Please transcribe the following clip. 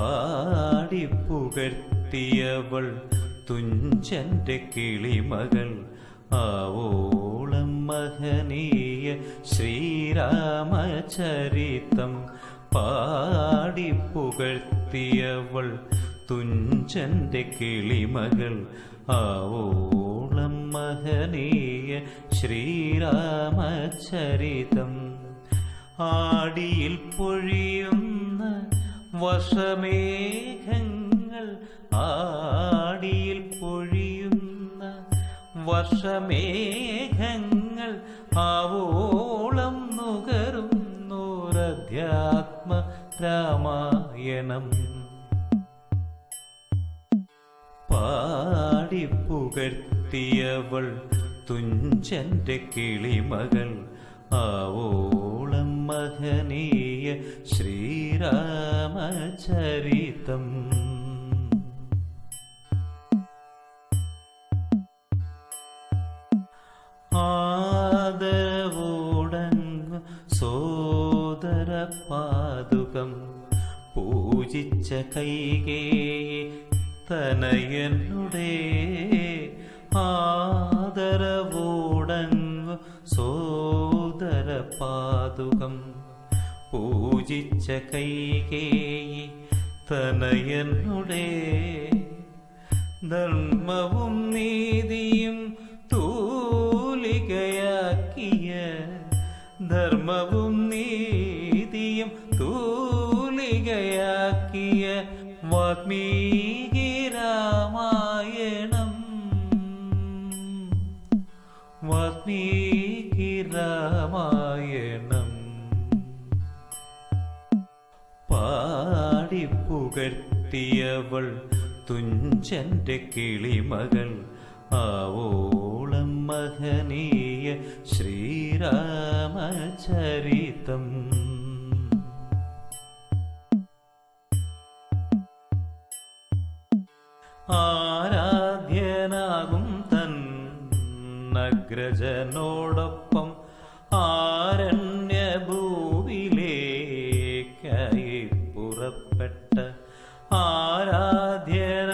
പാടിപ്പുകഴ്ത്തിയവൾ തുഞ്ചന്റെ കിളിമകൾ. ആവോളം മഹനീയ ശ്രീരാമചരിതം. പാടിപ്പുകഴ്ത്തിയവൾ തുഞ്ചന്റെ കിളിമകൾ. ആവോളം മഹനീയ ശ്രീരാമചരിതം. ആടിയിൽ പൊഴിയുന്ന വർഷമേഘങ്ങൾ ആടിയിൽ പൊഴിയുന്ന വശമേഘങ്ങൾ ആവോളം നുകരുന്നോരധ്യാത്മ രാമായണം പാടി പുകഴ്ത്തിയവൾ തുഞ്ചന്റെ കിളിമകൾ ആവോളം ശ്രീരാമചരിതം. പൂജിച്ച കൈകേയെ തനയനുടേ ആദരവോടങ്ങ് സോദര പാതുകം പൂജിച്ച കൈകേയി തനയനുടെ ധർമ്മവും നീതിയും തൂലികയാക്കിയ ധർമ്മവും നീതിയും തൂലികയാക്കിയ വാത്മീകി രാമായണം വാത്മീകി രാമായണം പാടിപ്പുകഴ്ത്തിയവൾ തുഞ്ചന്റെ കിളിമകൾ. ആവോളം മഹനീയ ശ്രീരാമചരിതം. ആരാധ്യനാകും തൻ നഗ്രജനോടൊപ്പം ആരണ്യഭൂവിലേക്കായി ആരാധ്യനാകും